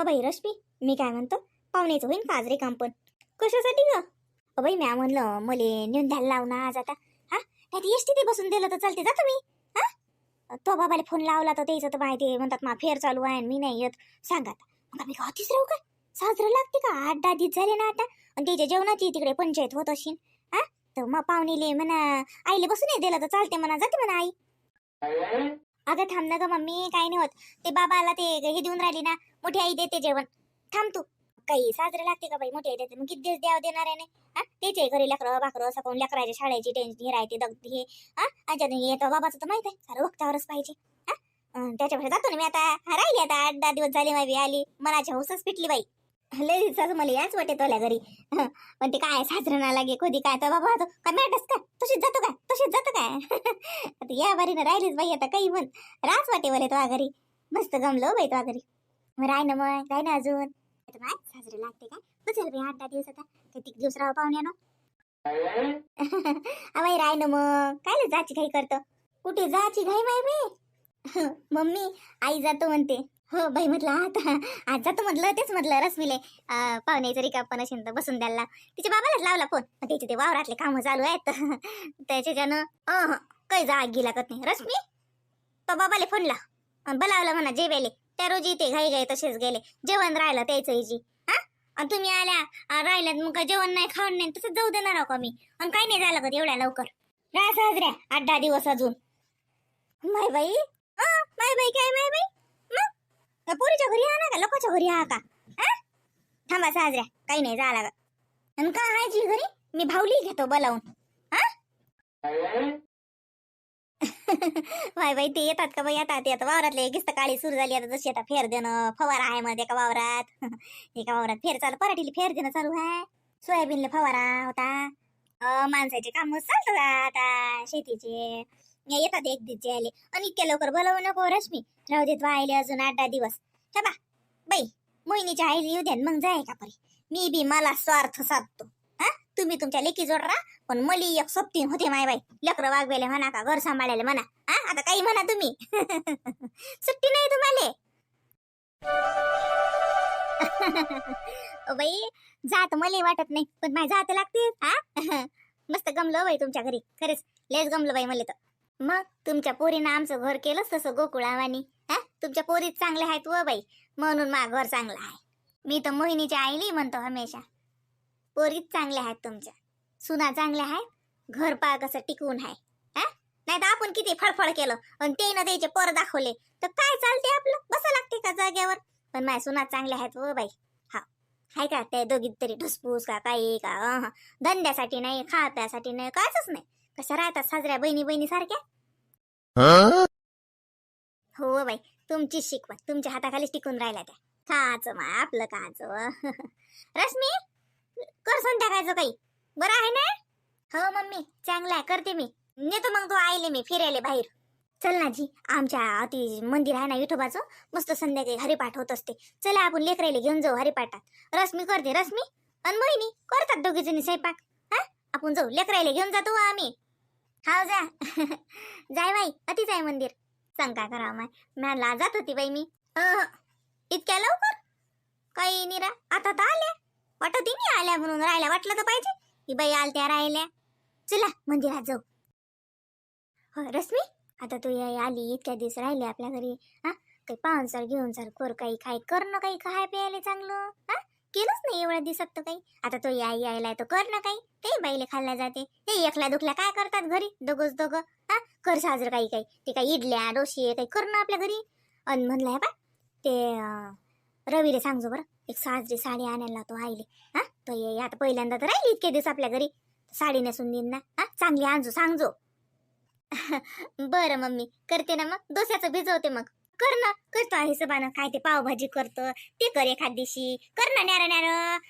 अबाई रश्मी मी काय म्हणतो? पाहुणेच होईन का काम पण. कशासाठी ग? अबाई म्या म्हणलं मले नेऊन द्यायला लाव ना आज आता. हा? नाही एस टी बसून दिलं तर चालते जा तुम्ही. हा? तो बाबाला फोन लावला तर त्याचं तर माहिती म्हणतात मा फेर चालू आहे मी नाही येत. सांगा मग आम्ही गावतीच राहू का साजरं लागते का? आठ दहा दिवस झाले ना आता. आणि त्याच्या जेवणाची तिकडे पंचायत होत असेल हा? तर मग पाहुणीले म्हणा आईले बसून नाही दिलं तर चालते म्हणा. जाते म्हणा आई. अगं थांब ना ग मम्मी काही नाही होत. ते बाबाला ते हे देऊन राहिली ना मोठी आई देते जेवण. थांब तू. काही साजरे लागते का बाई? मोठी आई देते. मग किती दिवस द्यावं देणार आहे नाही हा? त्याच्या घरी लेकरं भाकर असं कोण लेकराच्या शाळेची टेन्शन हे राहते दग हे. हा? आणि येतं बाबाचं तर माहीत आहे. सारं वक्तावरच पाहिजे. हा? त्याच्याकडे जातो ना मी आता. राहिली आता आठ दहा दिवस झाले माझी आली. मनाची हौसच पिटली बाई. लय दिवसाचं मला याच वाटे तोल्या घरी. पण ते काय साजरं ना लागे कधी काय? तर बाबा तो काय मॅटस का तशीच जातो काय? तशीच जातो काय? आता या बारीनं राहिलीच बाई आता काही म्हण. राच वाटे बोले तो घरी. मस्त गमलो हो बाई तो घरी. मग राय ना मग काय ना अजून? आता साजरे लागते काय? बसेल बाई आठ दहा दिवस आता. किती दिवस राहा पाहुण्यानं अवाई राय ना मग. काय जायची घाई करतो? कुठे जायची घाई बाई? बे मम्मी आई जातो म्हणते. हो बाई म्हटलं आता आज जातो म्हटलं तेच म्हटलं रश्मीले. पाहुणे पाहुण्याचं का पण असेल तर बसून द्यायला तिच्या बाबालाच लावला फोन. त्याचे ते वावरातले कामं चालू आहेत. त्याच्याच्यानं अं, काही जा आगी लागत नाही रश्मी तो बाबाले फोन लाव. अन् बोलावलं म्हणा जेवायला. त्या रोजी ते घाई घाई तसेच गेले. जेवण राहिलं त्याचं जी हा? आणि तुम्ही आल्या राहिल्यात मग काय जेवण नाही खाऊन नाही तसंच जाऊ देणार आहो का मी? आणि काही नाही झालं कधी एवढ्या लवकर. राहा साजऱ्या आठ दहा दिवस अजून. माय बाई? माय बाई काय माय बाई? मग? पोरीच्या घरी हा ना का? लोकांच्या घरी हा का? हा? थांबा साजऱ्या काही नाही झाला. का आणि का आहे घरी? मी भाऊली घेतो बोलावून. हा? वाय बाई ते येतात का बाई येतात ते आता वावरातले किस्त काळी सुरू झाली आता जशी आता फेर देणं फवारा आहे मध्ये एका वावरात. एका वावरात फेर चालू पराठीला फेर देणं चालू आहे. सोयाबीनला फवारा होता. माणसाचे काम चालतात आता शेतीचे. येतात एक दिवशी आले आणि इतक्या लवकर बोलवू नको रश्मी. राहू देत वाहिले अजून आठ दहा दिवस. बा बाई मोहिनीच्या आईला येऊ द्या मग जाय का परी? मी बी मला स्वार्थ साधतो. तुम्ही तुमच्या लेकी जोड राहा पण मली एक सोबतीन होते माय बाई. लेकरं वागवेले म्हणा का घर सांभाळायला म्हणा. हा? आता काही म्हणा तुम्ही. सुट्टी नाही तुम्हाला. बाई जात मला वाटत नाही पण माझ्या जात लागते हा? मस्त गमलं बाई तुमच्या घरी. खरंच लेच गमलं बाई मला तर. मग तुमच्या पोरीनं आमचं घर केलंच तसं गोकुळावानी हा? तुमच्या पोरीत चांगले आहेत व बाई. म्हणून मा घर चांगलं आहे. मी तर मोहिनीच्या आईली म्हणतो हमेशा. पोरीत चांगल्या आहेत तुमच्या. सुना चांगल्या आहेत घर पा कसं टिकून आहे हा? नाही तर आपण किती फळफळ केलं आणि ते न द्यायचे पर दाखवले. तर काय चालते आपलं? बसा लागते का जाग्यावर पण माझ्या सुना चांगल्या आहेत व बाई. हा. हाय का? त्या दोघीत तरी ढुसपूस का काही का. धंद्यासाठी नाही खा प्यासाठी नाही कायच नाही. कशा राहतात साजऱ्या बहिणी बहिणी सारख्या हो बाई. तुमची शिकवण. तुमच्या हाताखाली टिकून राहिल्या त्या. खाचं मा आपलं खाचं रश्मी? कर संध्याकाळचं काही. बरं आहे ना? हो मम्मी. चांगलं आहे. करते मी. नेतो मग तो आईले मी फिरायले बाहेर. चल ना जी आमच्या अति मंदिर आहे ना विठोबाचं? मस्त संध्याकाळी हरिपाठ होत असते. चला आपण लेकरायला घेऊन जाऊ हरिपाठात. रश्मी करते रश्मी. आणि मोहिनी करतात दोघी जणी स्वयंपाक? हा? आपण जाऊ. लेकरायला घेऊन जातो आम्ही. हाव जा. जाय बाई. अतिच आहे मंदिर. सांग काय करा माय मॅनला जात होती बाई मी. इतक्या लवकर? काही निरा. आता तर आल्या. वाटत नाही आल्या म्हणून राहिल्या वाटलं तर पाहिजे? ही बाई आलत्या राहिल्या. चला मंदिरात जाऊ. हो रश्मी आता तू या आली इतक्या दिवस राहिले आपल्या घरी. हा काही पाहुणसार घेऊन सर कर काही खाय कर ना काही खाय प्यायला चांगलं. हा केलंच नाही एवढ्या दिसत तर काही. आता तो याई यायला तो कर ना काही. ते बाईले खाल्ल्या जाते. ते एकल्या दुखल्या काय करतात घरी? दोघंच दोघं. हा कर साजरं काही काही. ते काही इडल्या डोशी काही कर ना आपल्या घरी. अन म्हणलं बा ते अं, रवीले सांगजो बरं. एक साजरी साडी आणायला तो आईले. हा? तो ये आता पहिल्यांदा तर राहिली इतके दिवस आपल्या घरी. साडी नेसून देईन ना. हा? चांगली आणजो सांगजो. बरं मम्मी करते ना मग? डोस्याचं भिजवते मग. कर ना. करतो आहे हिशोबानं. काय ते पावभाजी करतो ते कर एखाद दिवशी. कर ना न्यार न्यार.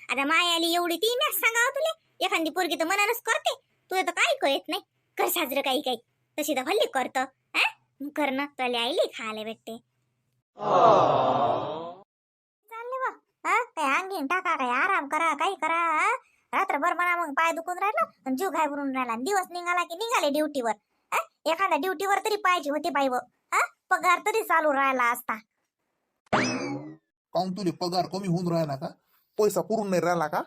आता माय आली एवढी ती मॅच सांगावं तुले. एखादी पोरगी तर मनानच करते. तुला तर काही कळत नाही. कर साजरं काही काही. तशी तर हल्ली करतो. हा? कर ना. तुला आईली खायला भेटते. काही अंगीन टाका काही आराम करा काही करा हा? रात्रभर म्हणा मग पाय दुखून राहिला आणि जीव घाबरून राहिला आणि दिवस निघाला की निघाले ड्युटीवर हा? एखाद्या ड्युटीवर तरी पाहिजे होते बाई व हा? पगार तरी चालू राहिला असता. काऊन तुले पगार कमी होऊन राहिला का? पैसा पुरून नाही राहिला का?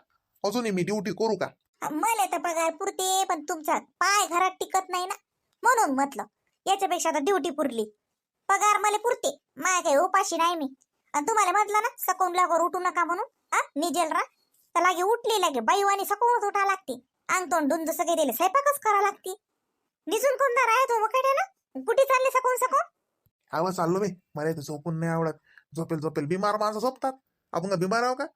अजूनही मी ड्युटी करू का? मला तर पगार पुरते पण तुमचा पाय घरात टिकत नाही ना? म्हणून म्हटलं याच्यापेक्षा आता ड्युटी पुरली. पगार मला पुरते माय काही उपाशी नाही मी. तुम्हाला म्हटलं ना सकून लवकर उठू नका म्हणून हा निजेल रा तर लागे उठली लागे बाईवानी सकूनच उठा लागते. अंग तोंड डुंज सगळे दिले स्वयंपाकच करा लागते. निजून कोणता राहत हो मग ना? कुठे चालले सकून सकून आवाज चाललो मी मला इथे झोपून नाही आवडत. झोपेल झोपेल. बिमार माणसं झोपतात. आपण का बिमार आहो का?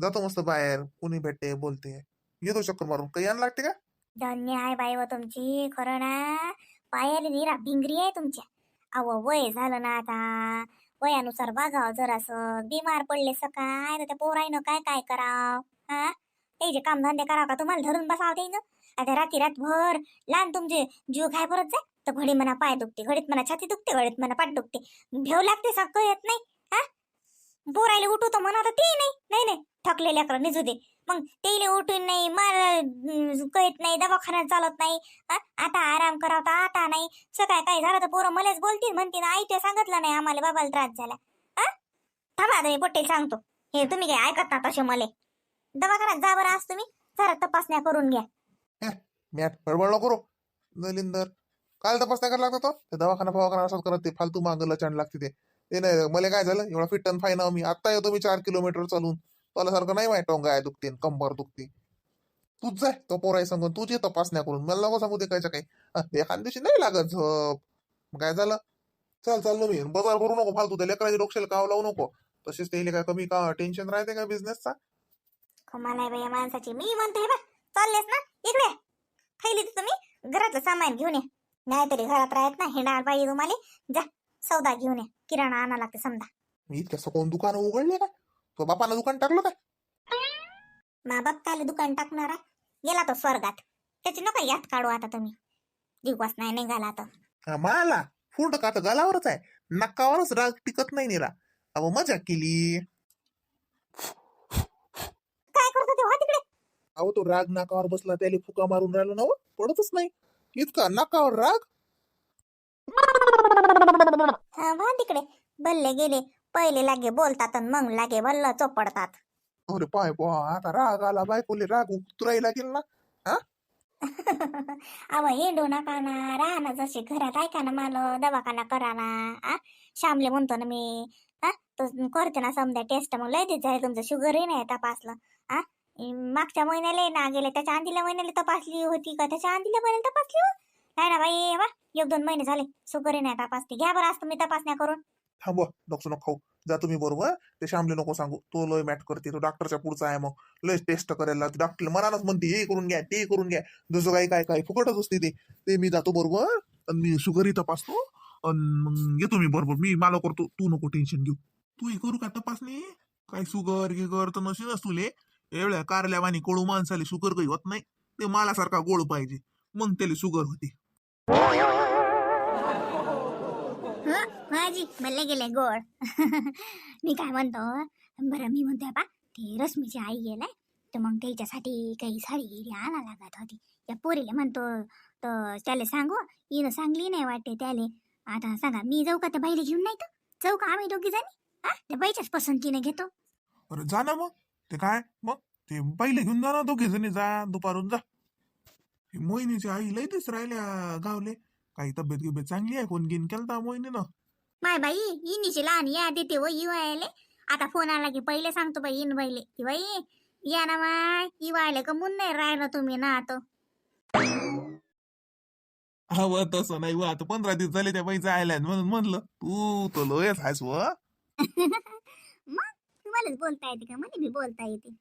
जातो मस्त बाहेर. कुणी भेटते बोलते. येतो चक्कर मारून. काही यायला लागते का? धन्य आहे बाई व तुमची. खरं ना पायाला निरा भिंगरी आहे तुमच्या. अव वय झालं ना आता. वयानुसार बघाव जरासं बिमार पडले सकाळ तर त्या पोराईनं काय काय कराव? हा? त्याचे कामधंदे कराव का? तुम्हाला धरून बसाव ते आता रात्री रातभर लहान तुमचे जीव काय परत जाय तर घडी म्हणा पाय दुखते घडीत म्हणा छाती दुखते घडीत म्हणा पाठ दुखते. भेव लागते सगळं येत नाही हा? पोरायला उठवतो म्हणा तर ते नाही नाही नाही. थकले लेकरं निजू दे. मग तेले उठून नाही मला कळत नाही दवाखान्यात चालत नाही. आता आराम करा तर आता नाही. सकाळ काय झालं तर पोरं मलाच बोलतील म्हणतील आई ते सांगितलं नाही आम्हाला बाबाला त्रास झाला. थांबा आता मी पटेल सांगतो. हे तुम्ही काय ऐकत ना तसे मले. दवाखान्यात जा बरं आज तुम्ही. जरा तपासण्या करून घ्या. मॅट बडबड नको करू. नलिंदर काल तपासण्या नाही करायला लागतो तो? ते दवाखाना फवाखाना असं करत ते फालतू मागं लचाण लागते ते. नाही मला काय झालं? एवढा फिट अन फाईन मी. आता येतो मी चार किलोमीटर चालून. सारखं नाही माहीत टोंगा दुखते न कंबर दुखते. तूच जाय तो पोराय सांगून ये तपासण्या करून. मला नको सांगू ते कायच्या काही अं, एखाद दिवशी नाही लागत झोप. मग काय झालं? चल चाललो मी बाजार करू नको फालतू. त्या लेकराची डोक्याला काव लावू नको. तसेच ते काय कमी का टेन्शन राहते का बिझनेसचा कमाल आहे बाई माणसाची. मी म्हणते बा चाललेस ना? इकडे. खायली तुम्ही घरातलं सामान घेऊन या. नाहीतरी घरात राहत ना हिंडाळ पाहिजे तुम्हाला. जा सौदा घेऊन या. किराणा आणा लागते समजा. मी इतक्या कोण दुकान उघडले का? तो बापानं दुकान टाकलं का मा बाप काल दुकान टाकणारा गेला तो स्वर्गात. त्याची नका यात काढू आता तुम्ही. दिवस नाही निघाला तर हा, मला. फुंड का तर गालावरच आहे. नक्कावरच राग टिकत नाही निरा. अहो मजा केली. काय करतो ते? हो तिकडे. अहो तो राग नाकावर बसला त्याला फुका मारून राहिलो ना हो. पडतच नाही. इतका नाकावर राग. हा वा तिकडे. बल्ले गेले. पहिले लागे बोलतात आणि मग लागे बल्ल चोपडतात. अरे पाय बुवा आता राग आला बायकोले राग उतरायला लागेल ना? अव हिंडू नका ना राहा ना जसे घरात ऐका ना मला दवाखाना करा ना आ? श्यामले म्हणतो ना मी हा तो करते ना समजा टेस्ट मग लय झाले तुमचं शुगरही नाही तपासलं आ? मागच्या महिन्याला ना गेले त्याच्या आंधील्या महिन्याला तपासली होती का? त्याच्या आंधील्या महिन्याला तपासली हो. नाही ना बाई वा एक दोन महिने झाले शुगरही नाही तपासली. घ्या बरं आज तुम्ही तपासण्या करून. थांबवा डॉक्टर नको खाऊ. जा तुम्ही बरोबर ते श्यामले नको सांगू. तो लय मॅट करते तो डॉक्टरच्या पुढचा आहे मग. लय टेस्ट करायला लागते. डॉक्टर मनानच म्हणते हे करून घ्या ते करून घ्या. दुसरं काही काय काय फुकटच असते ते. ते मी जातो बरोबर आणि मी शुगरही तपासतो आणि मग येतो मी बरोबर. मी मला करतो तू नको टेन्शन घेऊ. तू हे करू का तपासणी? काय शुगर गिगर तर नशीनच तुले. एवढ्या कारल्यावानी कोळू माणसाले शुगर काही होत नाही. ते मालासारखा गोड पाहिजे. मग त्याला शुगर होते. माझी गेले गोड. मी काय म्हणतो बरं मी म्हणतोय बा ते रश्मीची आई गेलाय तर मग त्याच्यासाठी काही साडी गिरी आणा लागत होती. त्या पोरीला म्हणतो तर त्याला सांगू हिनं सांगली नाही वाटते त्याले. आता सांगा मी जाऊ का त्या बाईला घेऊन नाही तर? जाऊ का आम्ही दोघी जाणी? हा? त्या बाईच्याच पसंतीने घेतो. बरं जा ना मग. ते काय? मग ते पहिले घेऊन जा ना दोघे जणी जा दुपारून जा. मोहिनीची आई लय दिस राहिल्या गावले. काही तब्येत गिब्येत चांगली आहे फोन घेऊन केलता मोहिनीनं. माय बाई इनीची लहान या देते व युवायले आता फोन आला की पहिले सांगतो बाई इन बाईले. की बाई या ना माय युवायले कमून नाही राहिलं तुम्ही ना आता? हवं तसं नाही व आता पंधरा दिवस झाले त्या बाईचा आयला म्हणून म्हणलं तू तो लोयच आहेस व. मग तुम्हालाच बोलता येते का? म्हणे मी बोलता येते.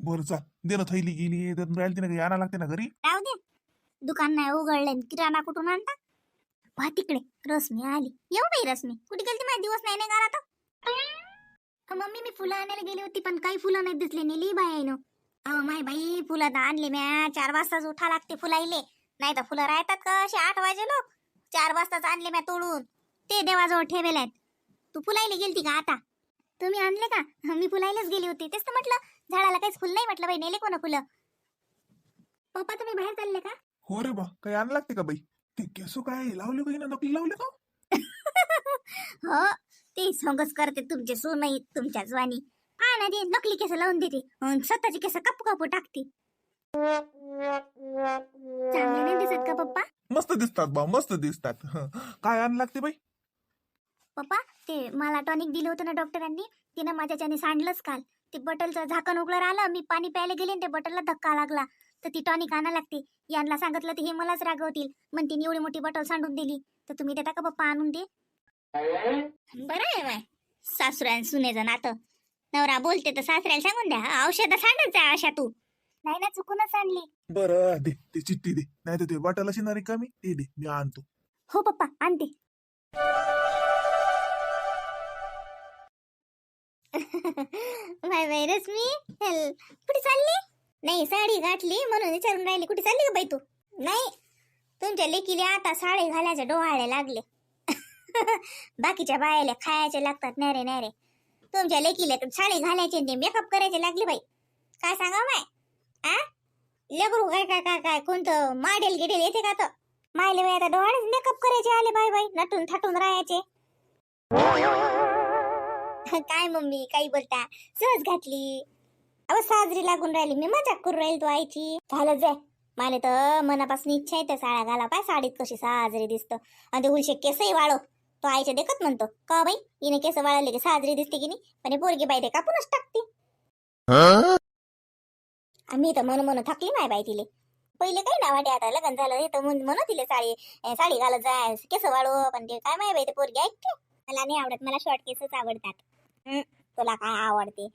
बरं चा दे ना थैली गेली त्यातून राहिली ना काही आणा लागते ना घरी? राहू दे. दुकान नाही उघडले किराणा कुठून आणता? पहा तिकडे रश्मी आली. येऊ बाई रश्मी कुठे गेली माझे दिवस नाही नाही घरात? अ, मम्मी मी फुलं आणायला गेली होती पण काही फुलं नाही दिसले नेली बाई अहो माय बाई फुलं तर आणले म्या. चार वाजताच उठा लागते फुलाईले नाही तर फुलं राहतात का असे आठ वाजे लोक. चार वाजताच आणले म्या तोडून. ते देवाजवळ ठेवेल आहेत. तू फुलाईले गेलती का आता? तुम्ही आणले का? मी फुलायलाच गेली होती. तेच तर म्हटलं झाडाला काहीच फुल नाही म्हटलं बाई नेले कोण फुलं? पप्पा तुम्ही बाहेर चालले का? हो रे बा काही आणलं लागते का बाई? ते केसो काय लावले ना नकली लावले का? हो ते सोंगच करते तुमचे सोनई तुमच्या ज्वानी. हा ना ते नकली केस लावून देते अन स्वतःचे केस कापू कापू टाकते. चांगले नाही दिसत का पप्पा? मस्त दिसतात बा मस्त दिसतात. हं. काय आण लागते बाई? पप्पा ते मला टॉनिक दिलं होतं ना डॉक्टरांनी. तिनं माझ्याच्याने सांडलंच काल. ते बॉटलचं झाकण उघडं राहिलं मी पाणी प्यायला गेले आणि त्या बॉटलला धक्का लागला. तर ती टॉनिक आणा लागते. यांना सांगितलं तर हे मलाच रागवतील. म्हणते एवढी मोठी बॉटल सांडून दिली. तर तुम्ही देता का पप्पा आणून दे? बरं आहे बाय सासऱ्यान सुनेचं नातं. नवरा बोलते तर सासऱ्याला सांगून द्या. औषध सांडच आहे अशा तू. नाही ना चुकूनच आणली. बरं दे ते चिठ्ठी दे. नाही तर ते वाटायला शिनारी कमी ते दे मी आणतो. हो पप्पा आणते. Bye bye Rashmi. नाही साडी गाठली म्हणून विचारून राहिली कुठे चालली का बाई तू? नाही तुमच्या लेकीले आता साडी घालायचे डोहाळे लागले. बाकीच्या बायाला खायचे लागतात नारे नारे तुमच्या लेकीले साडी घालायचे ने मेकअप करायचे लागले बाई. काय सांगा माय आ? लेकरू काय काय काय काय कोणतं मॉडेल गिडेल येते का तर मायले बाई आता डोळ्याच मेकअप करायचे आले बाय बाई नटून थाटून राहायचे. काय मम्मी काही बोलता? सहज घातली. अहो साजरी लागून राहिली मी मजाक करून राहील तू आईची. झालं जाय मला तर मनापासून इच्छा आहे त्या साड्या घाला पाय साडीत कशी साजरी दिसतं. आणि ते उलशे केसही वाळो तो आईच्या देखत म्हणतो का बाई? हिने केस वाळवले की साजरी दिसते की नाही? पण हे पोरगी बाई ते कापूनच टाकते. आम्ही तर मन मन थकली माय बाई तिले. पहिले काही ना वाटे आता लग्न झालं हे तर म्हणून म्हणत तिले साडी साडी घालत जाय केस वाळव. पण ते काय माय बाई ते पोरगी ऐकते? मला नाही आवडत मला शॉर्ट केसच आवडतात. तुला काय आवडते?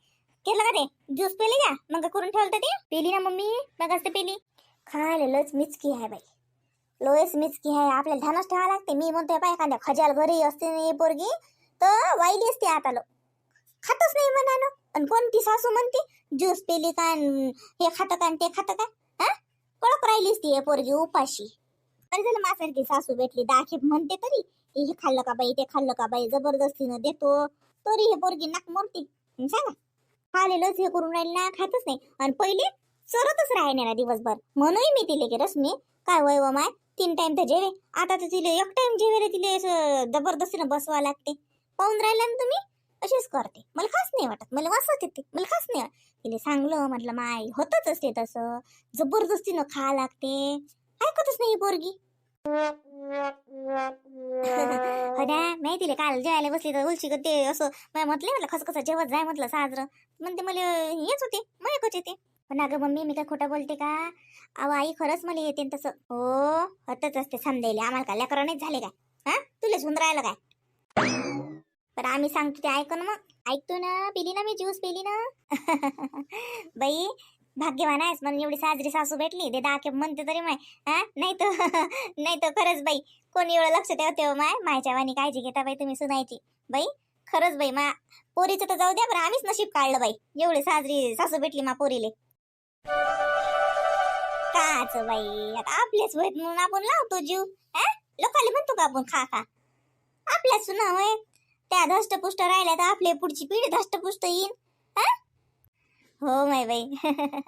केलं का ते? ज्यूस पेली का? मग करून ठेवलं ते? पेली ना मम्मी मग ते पेली. खायला लच मिचकी आहे बाई. लोयस मिचकी आहे. आपल्याला ध्यानच ठेवा लागते. मी म्हणतोय पाय एखाद्या खजाल घरी असते ना पोरगी तर वाईली असते आता लो खातच नाही म्हणानं आणि कोणती सासू म्हणते ज्यूस पेली का हे खातं का ते खातं का? हा? पळक राहिलीस ती हे पोरगी उपाशी. बरं झालं माझ्यासारखी सासू भेटली. दाखेप म्हणते तरी हे खाल्लं का बाई? ते खाल्लं का बाई? जबरदस्तीनं देतो. तरी हे पोरगी नाक मोडती. सांगा. खालेलंच हे करून राहील ना खातच नाही. आणि पहिले चरतच राहणार दिवसभर. म्हणूनही मी तिले की रश्मी काय वय व माय? तीन टाइम तर जेवे. आता तर तिले एक टाइम जेवेले तिले असं जबरदस्तीनं बसवा लागते. पाहून राहिला ना तुम्ही? अशीच करते. मला खास नाही वाटत. मला वाचत येते मला खास नाही वाटत. तिले सांगलं म्हटलं माय होतच असते तसं. जबरदस्तीनं खा लागते. ऐकतच नाही ही पोरगी. हो ना नाही तिले काल जेवायला बसली तर उलशी ते असं मला म्हटलं म्हटलं खस कसं जेवत जाय म्हटलं साजरं. म्हणते मला हेच होते मयकच येते. पण अगं मम्मी मी काय खोटं बोलते का? अहो आई खरंच मला येते तसं. हो होतच असते समजायला. आम्हाला काय लेकरं नाही झाले काय? हा? तुला सुंदर राहिलं काय? पण आम्ही सांगतो ते ऐक ना मग. ऐकतो ना पिली ना मी ज्यूस पिली ना. बाई भाग्यवान आहेस म्हणून एवढी साजरी सासू भेटली. ते दाखे म्हणते तरी माय. हा? नाही तर नाही तर खरंच बाई कोणी एवढं लक्ष ठेवते हो माय मायच्या वाणी काळजी घेता बाई तुम्ही सुनायची. बाई खरंच बाई मा पोरीचं तर जाऊ द्या बरं आम्हीच नशीब काढलं बाई. एवढी साजरी सासू भेटली मा पोरीले. काच बाई आता आपलेच होत म्हणून आपण लावतो जीव. हा? लोकांना म्हणतो का आपण खा खा? आपल्याच सुना होय. त्या धष्टपुष्ट राहिल्या तर आपली पुढची पिढी धष्टपुष्ट येईन. हा? हो माय बाई.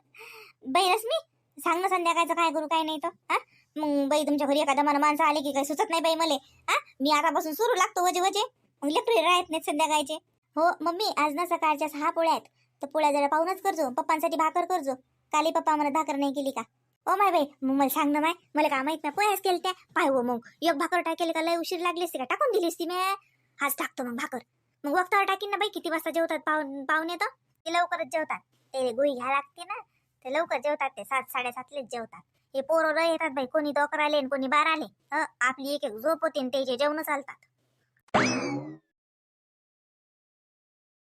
बाई रश्मी सांग ना संध्याकाळचं काय करू काय नाही तर हा? मग बाई तुमच्या घरी एखादा मला माणसं आले की काय सुचत नाही बाई मले हा? मी आतापासून सुरू लागतो वजे वजे. मग लेकरे राहत नाहीत संध्याकाळचे. हो मम्मी आज ना सकाळच्या सहा पोळ्या आहेत. तर पोळ्या जरा पाहूनच करजो पप्पांसाठी भाकर करजो काली पप्पा मला भाकर नाही केली का? ओ माय बाई मग मला सांग ना माय. मला काय माहीत नाही पोळ्याच केल्या त्या पाय हो मग. एक भाकर टाकेल का? लय उशीर लागली असती का? टाकून दिली असती मी. आज टाकतो मग भाकर. मग वक्तावर टाकीन ना बाई किती वाजता जेवतात पाहून पाहुणे तर? ते लवकरच जेवतात. ते गोळी घ्या लागते ना ते लवकर जेवतात ते सात साडेसातलेच जेवतात. हे पोरं येतात बाई कोणी तो अकराले आणि कोणी बार आले. आपली एक एक झोप होते आणि त्याचे जेवण चालतात.